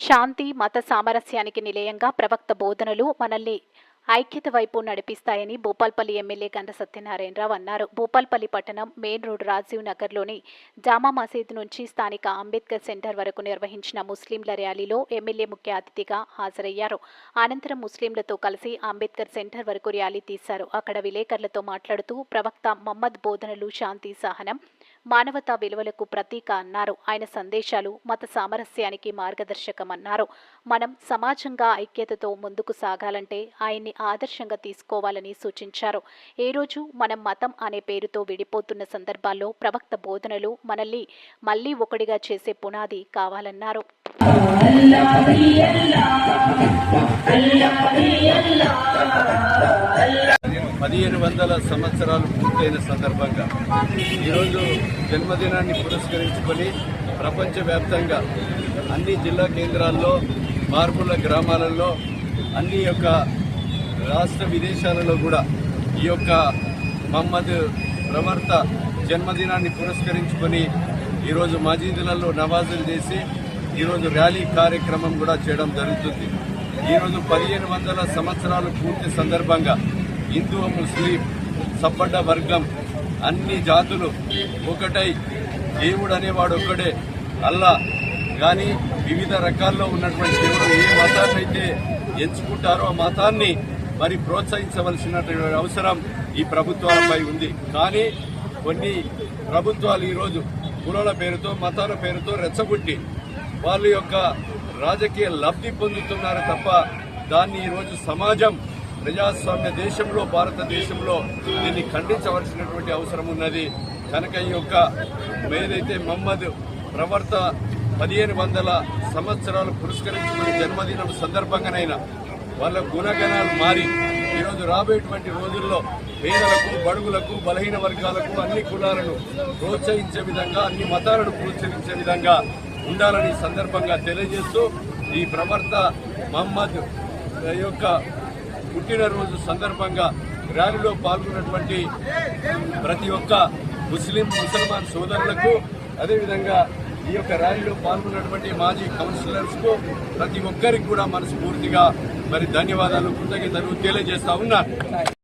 శాంతి మత సామరస్యానికి నిలయంగా ప్రవక్త బోధనలు మనల్ని ఐక్యత వైపు నడిపిస్తాయని భూపాల్పల్లి ఎమ్మెల్యే గంట సత్యనారాయణరావు అన్నారు. భూపాల్పల్లి పట్టణం మెయిన్ రోడ్ రాజీవ్ నగర్లోని జామా మసీద్ నుంచి స్థానిక అంబేద్కర్ సెంటర్ వరకు నిర్వహించిన ముస్లింల ర్యాలీలో ఎమ్మెల్యే ముఖ్య అతిథిగా హాజరయ్యారు. అనంతరం ముస్లింలతో కలిసి అంబేద్కర్ సెంటర్ వరకు ర్యాలీ తీశారు. అక్కడ విలేకరులతో మాట్లాడుతూ ప్రవక్త మహమ్మద్ బోధనలు శాంతి సహనం మానవతా విలువలకు ప్రతీక అన్నారు. ఆయన సందేశాలు మత సామరస్యానికి మార్గదర్శకమన్నారు. మనం సమాజంగా ఐక్యతతో ముందుకు సాగాలంటే ఆయన్ని ఆదర్శంగా తీసుకోవాలని సూచించారు. ఏ రోజు మనం మతం అనే పేరుతో విడిపోతున్న సందర్భాల్లో ప్రవక్త బోధనలు మనల్ని మళ్ళీ ఒకటిగా చేసే పునాది కావాలన్నారు. పదిహేను వందల సంవత్సరాలు పూర్తయిన సందర్భంగా ఈరోజు జన్మదినాన్ని పురస్కరించుకొని ప్రపంచవ్యాప్తంగా అన్ని జిల్లా కేంద్రాల్లో మార్పుల గ్రామాలలో అన్ని యొక్క రాష్ట్ర విదేశాలలో కూడా ఈ యొక్క మహమ్మద్ ప్రవర్త జన్మదినాన్ని పురస్కరించుకొని ఈరోజు మసీదులలో నవాజులు చేసి ఈరోజు ర్యాలీ కార్యక్రమం కూడా చేయడం జరుగుతుంది. ఈరోజు పదిహేను వందల సంవత్సరాలు పూర్తి సందర్భంగా హిందూ ముస్లిం సబ్బడ్డ వర్గం అన్ని జాతులు ఒకటై దేవుడు అనేవాడు ఒక్కడే. అల్లా. కానీ వివిధ రకాల్లో ఉన్నటువంటి దేవుడు ఏ మతాన్ని అయితే ఎంచుకుంటారో ఆ మతాన్ని మరి ప్రోత్సహించవలసినటువంటి అవసరం ఈ ప్రభుత్వాలపై ఉంది. కానీ కొన్ని ప్రభుత్వాలు ఈరోజు కులాల పేరుతో మతాల పేరుతో రెచ్చగొట్టి వాళ్ళ యొక్క రాజకీయ లబ్ధి పొందుతున్నారు తప్ప దాన్ని ఈరోజు సమాజం ప్రజాస్వామ్య దేశంలో భారతదేశంలో దీన్ని ఖండించవలసినటువంటి అవసరం ఉన్నది. కనుక ఈ యొక్క ఏదైతే మహమ్మద్ ప్రవర్త పదిహేను వందల సంవత్సరాలు పురస్కరించుకునే జన్మదినం సందర్భంగానైనా వాళ్ళ గుణగణాలు మారి ఈరోజు రాబోయేటువంటి రోజుల్లో పేదలకు బడుగులకు బలహీన వర్గాలకు అన్ని కులాలను ప్రోత్సహించే విధంగా అన్ని మతాలను ప్రోత్సహించే విధంగా ఉండాలని సందర్భంగా తెలియజేస్తూ ఈ ప్రవర్త మహమ్మద్ యొక్క పుట్టినరోజు సందర్భంగా ర్యాలీలో పాల్గొన్నటువంటి ప్రతి ఒక్క ముస్లిం ముసల్మాన్ సోదరులకు అదేవిధంగా ఈ యొక్క ర్యాలీలో పాల్గొన్నటువంటి మాజీ కౌన్సిలర్స్కు ప్రతి ఒక్కరికి కూడా మనస్ఫూర్తిగా మరి ధన్యవాదాలు కృతజ్ఞతలు తెలియజేస్తా ఉన్నారు